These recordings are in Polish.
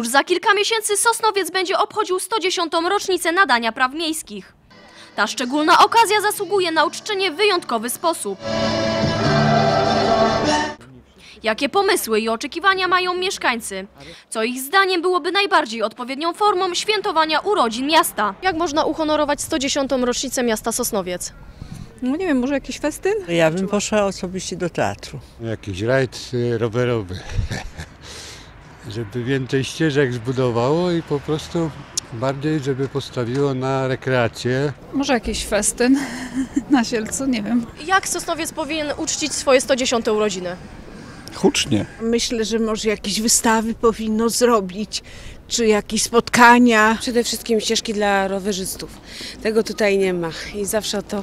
za kilka miesięcy Sosnowiec będzie obchodził 110. rocznicę nadania praw miejskich. Ta szczególna okazja zasługuje na uczczenie w wyjątkowy sposób. Jakie pomysły i oczekiwania mają mieszkańcy? Co ich zdaniem byłoby najbardziej odpowiednią formą świętowania urodzin miasta? Jak można uhonorować 110. rocznicę miasta Sosnowiec? No nie wiem, może jakiś festyn? Ja bym poszła osobiście do teatru. Jakiś rajd y, rowerowy. żeby więcej ścieżek zbudowało i po prostu bardziej, żeby postawiło na rekreację. Może jakiś festyn na Sielcu, nie wiem. Jak Sosnowiec powinien uczcić swoje 110. urodziny? Hucznie. Myślę, że może jakieś wystawy powinno zrobić, czy jakieś spotkania. Przede wszystkim ścieżki dla rowerzystów. Tego tutaj nie ma i zawsze o to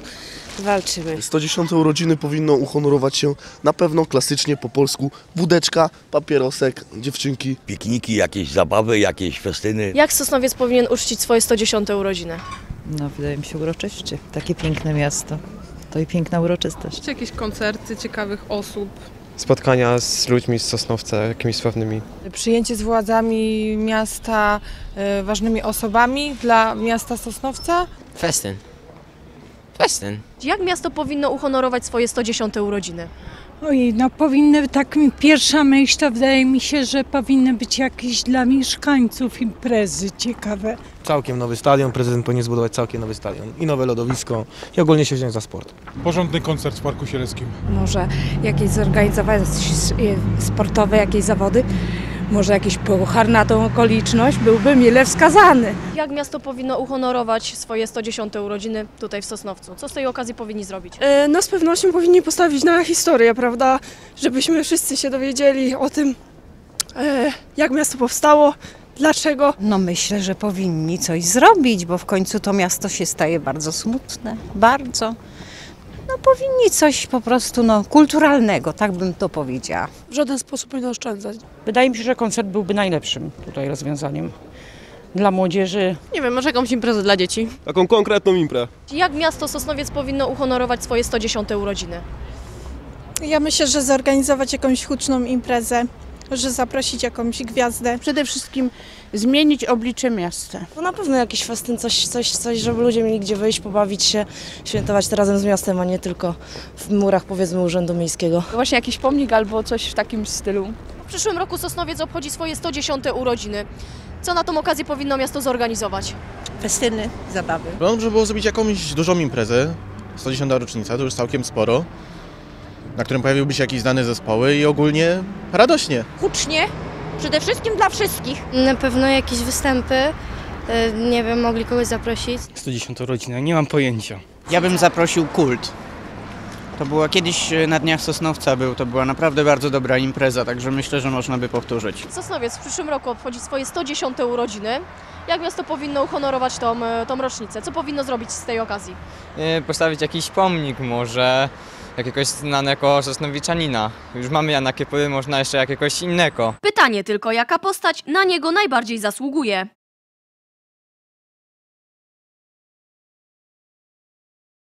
walczymy. 110 urodziny powinno uhonorować się na pewno klasycznie po polsku wódeczka, papierosek, dziewczynki. pikniki, jakieś zabawy, jakieś festyny. Jak Sosnowiec powinien uczcić swoje 110. urodziny? No, wydaje mi się uroczyście. Takie piękne miasto. To i piękna uroczystość. Czy jakieś koncerty ciekawych osób? Spotkania z ludźmi z Sosnowca, jakimiś sławnymi. Przyjęcie z władzami miasta, e, ważnymi osobami dla miasta Sosnowca. Festyn. Festyn. Jak miasto powinno uhonorować swoje 110. urodziny? Oj, no powinny, tak mi pierwsza myśl to wydaje mi się, że powinny być jakieś dla mieszkańców imprezy ciekawe. Całkiem nowy stadion, prezydent powinien zbudować całkiem nowy stadion i nowe lodowisko i ogólnie się wziąć za sport. Porządny koncert w Parku Sieleckim. Może jakieś zorganizować sportowe, jakieś zawody. Może jakiś puchar na tą okoliczność byłby mile wskazany. Jak miasto powinno uhonorować swoje 110. urodziny tutaj w Sosnowcu? Co z tej okazji powinni zrobić? No z pewnością powinni postawić na historię, prawda? Żebyśmy wszyscy się dowiedzieli o tym, e, jak miasto powstało, dlaczego. No myślę, że powinni coś zrobić, bo w końcu to miasto się staje bardzo smutne. Bardzo. No powinni coś po prostu no, kulturalnego, tak bym to powiedziała. W żaden sposób nie oszczędzać. Wydaje mi się, że koncert byłby najlepszym tutaj rozwiązaniem dla młodzieży. Nie wiem, może jakąś imprezę dla dzieci? Taką konkretną imprę. Jak miasto Sosnowiec powinno uhonorować swoje 110. urodziny? Ja myślę, że zorganizować jakąś huczną imprezę, że zaprosić jakąś gwiazdę. Przede wszystkim zmienić oblicze miasta. No na pewno jakiś festyn, coś, coś, coś, żeby ludzie mieli gdzie wyjść, pobawić się, świętować to razem z miastem, a nie tylko w murach powiedzmy Urzędu Miejskiego. Właśnie jakiś pomnik albo coś w takim stylu. W przyszłym roku Sosnowiec obchodzi swoje 110. urodziny. Co na tą okazję powinno miasto zorganizować? Festyny, zabawy. Dobrze było zrobić jakąś dużą imprezę. 110 rocznica, to już całkiem sporo. Na którym pojawiłyby się jakieś znane zespoły i ogólnie radośnie. Hucznie, przede wszystkim dla wszystkich. Na pewno jakieś występy, nie wiem, mogli kogoś zaprosić. 110 rodzinę, nie mam pojęcia. Ja bym zaprosił kult. To było kiedyś e, na Dniach Sosnowca był, to była naprawdę bardzo dobra impreza, także myślę, że można by powtórzyć. Sosnowiec w przyszłym roku obchodzi swoje 110. urodziny. Jak miasto powinno uhonorować tą, e, tą rocznicę? Co powinno zrobić z tej okazji? Postawić jakiś pomnik może, jakiegoś znanego Sosnowiczanina. Już mamy Jana Kiepury, można jeszcze jakiegoś innego. Pytanie tylko, jaka postać na niego najbardziej zasługuje?